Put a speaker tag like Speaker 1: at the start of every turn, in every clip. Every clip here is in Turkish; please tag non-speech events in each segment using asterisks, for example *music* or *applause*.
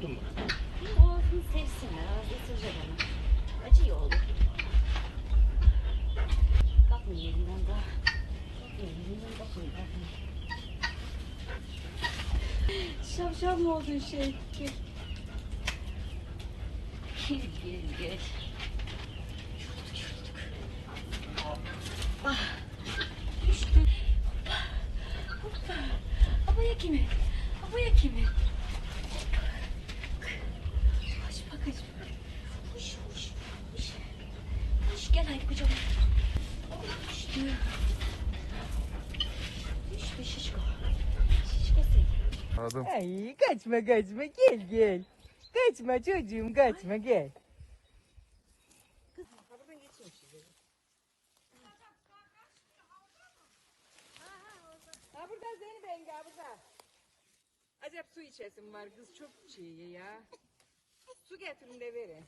Speaker 1: Korktun mu?
Speaker 2: Boğazını sevsinler. Az ısıracak onu. Acı oldu. Bakmayın elinden daha. Bakmayın elinden bakmayın. bakmayın. Şapşal mı oldun şey? Gel. Gel gel gel. Yorulduk yorulduk. Ah. Düştü. Hoppa. Hoppa. Abaya kimi?
Speaker 1: Anladım.
Speaker 3: Ay kaçma kaçma gel gel. Kaçma çocuğum kaçma gel. Ha burada Zeynep yenge burada. Acaba su içesim var kız çok çiğ ya. Su getirin de verin.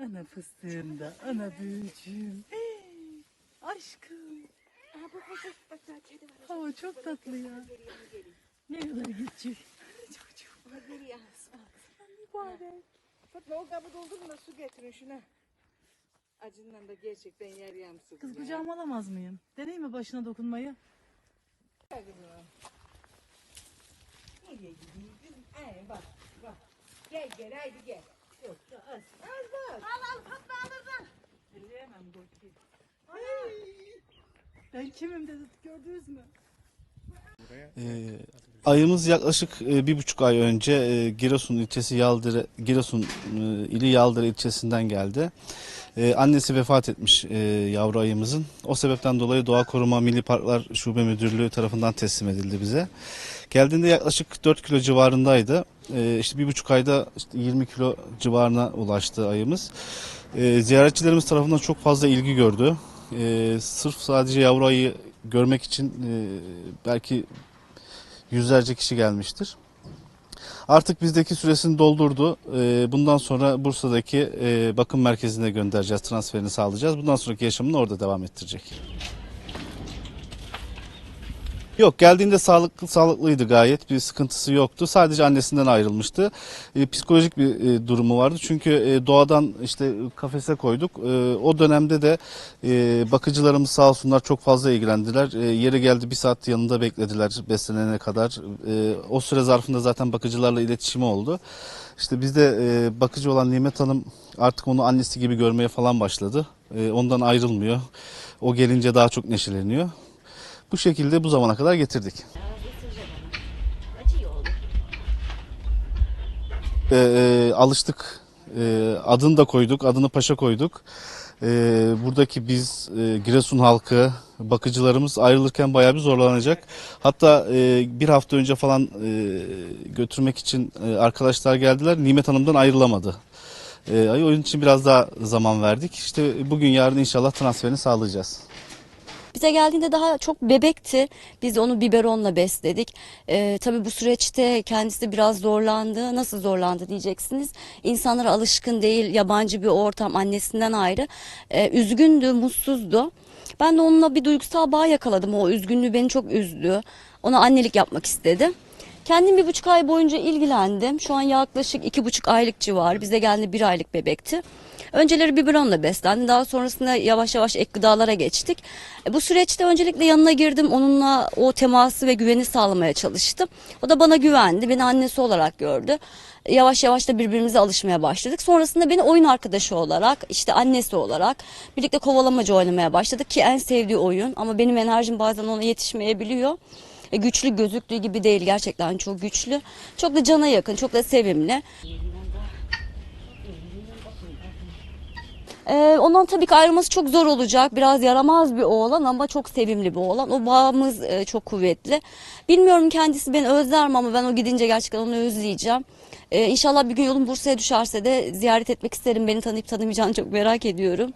Speaker 3: Ana fıstığım da, ana büyücüğüm. Hava çok tatlı ya. Ne kadar geçiyor. Mübarek. Fatma o kabı doldurun da su getirin şuna. Acından da gerçekten yer yamsın.
Speaker 4: Kız kucağıma alamaz mıyım? Deneyim mi başına dokunmayı?
Speaker 3: Nereye gideyim kızım? Ay bak bak. Gel gel haydi gel. Yok az. Az bak. Al al Fatma alırsan. Veremem korkayım.
Speaker 4: Ben kimim dedi gördünüz mü?
Speaker 5: Ee, ayımız yaklaşık e, bir buçuk ay önce e, Giresun ilçesi Yaldır Giresun e, ili Yaldır ilçesinden geldi. E, annesi vefat etmiş yavru ayımızın. O sebepten dolayı Doğa Koruma Milli Parklar Şube Müdürlüğü tarafından teslim edildi bize. Geldiğinde yaklaşık 4 kilo civarındaydı. E, işte bir buçuk ayda işte 20 kilo civarına ulaştı ayımız. Ziyaretçilerimiz tarafından çok fazla ilgi gördü. E, sırf sadece yavru ayı görmek için e, belki yüzlerce kişi gelmiştir. Artık bizdeki süresini doldurdu. E, bundan sonra Bursa'daki e, bakım merkezine göndereceğiz, transferini sağlayacağız. Bundan sonraki yaşamını orada devam ettirecek. Yok geldiğinde sağlıklı sağlıklıydı gayet bir sıkıntısı yoktu. Sadece annesinden ayrılmıştı. E, psikolojik bir e, durumu vardı. Çünkü e, doğadan işte kafese koyduk. E, o dönemde de e, bakıcılarımız sağ olsunlar çok fazla ilgilendiler. E, yeri geldi bir saat yanında beklediler beslenene kadar. E, o süre zarfında zaten bakıcılarla iletişimi oldu. İşte bizde e, bakıcı olan Nimet Hanım artık onu annesi gibi görmeye falan başladı. E, ondan ayrılmıyor. O gelince daha çok neşeleniyor. Bu şekilde bu zamana kadar getirdik. Ee, e, alıştık. Ee, adını da koyduk. Adını Paşa koyduk. Ee, buradaki biz e, Giresun halkı, bakıcılarımız ayrılırken bayağı bir zorlanacak. Hatta e, bir hafta önce falan e, götürmek için e, arkadaşlar geldiler. Nimet Hanım'dan ayrılamadı. E, onun için biraz daha zaman verdik. İşte bugün yarın inşallah transferini sağlayacağız.
Speaker 2: Bize geldiğinde daha çok bebekti. Biz onu biberonla besledik. Ee, tabii bu süreçte kendisi biraz zorlandı. Nasıl zorlandı diyeceksiniz. İnsanlara alışkın değil, yabancı bir ortam, annesinden ayrı. Ee, üzgündü, mutsuzdu. Ben de onunla bir duygusal bağ yakaladım. O üzgünlüğü beni çok üzdü. Ona annelik yapmak istedim. Kendim bir buçuk ay boyunca ilgilendim. Şu an yaklaşık iki buçuk aylık civarı. Bize geldi bir aylık bebekti. Önceleri biberonla beslendi. Daha sonrasında yavaş yavaş ek gıdalara geçtik. E, Bu süreçte öncelikle yanına girdim. Onunla o teması ve güveni sağlamaya çalıştım. O da bana güvendi. Beni annesi olarak gördü. Yavaş yavaş da birbirimize alışmaya başladık. Sonrasında beni oyun arkadaşı olarak, işte annesi olarak birlikte kovalamacı oynamaya başladık ki en sevdiği oyun. Ama benim enerjim bazen ona yetişmeyebiliyor. E, güçlü gözüktüğü gibi değil gerçekten çok güçlü. Çok da cana yakın, çok da sevimli. Ee, ondan tabii ki ayrılması çok zor olacak. Biraz yaramaz bir oğlan ama çok sevimli bir oğlan. O bağımız e, çok kuvvetli. Bilmiyorum kendisi beni özler mi ama ben o gidince gerçekten onu özleyeceğim. Ee, inşallah bir gün yolum Bursa'ya düşerse de ziyaret etmek isterim. Beni tanıyıp tanımayacağını çok merak ediyorum.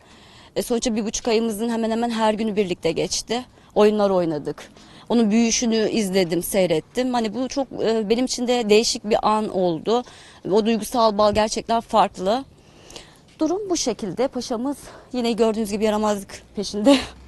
Speaker 2: E, sonuçta bir buçuk ayımızın hemen hemen her günü birlikte geçti. Oyunlar oynadık. Onun büyüyüşünü izledim, seyrettim. Hani bu çok e, benim için de değişik bir an oldu. O duygusal bağ gerçekten farklı. Durum bu şekilde. Paşamız yine gördüğünüz gibi yaramazlık peşinde. *laughs*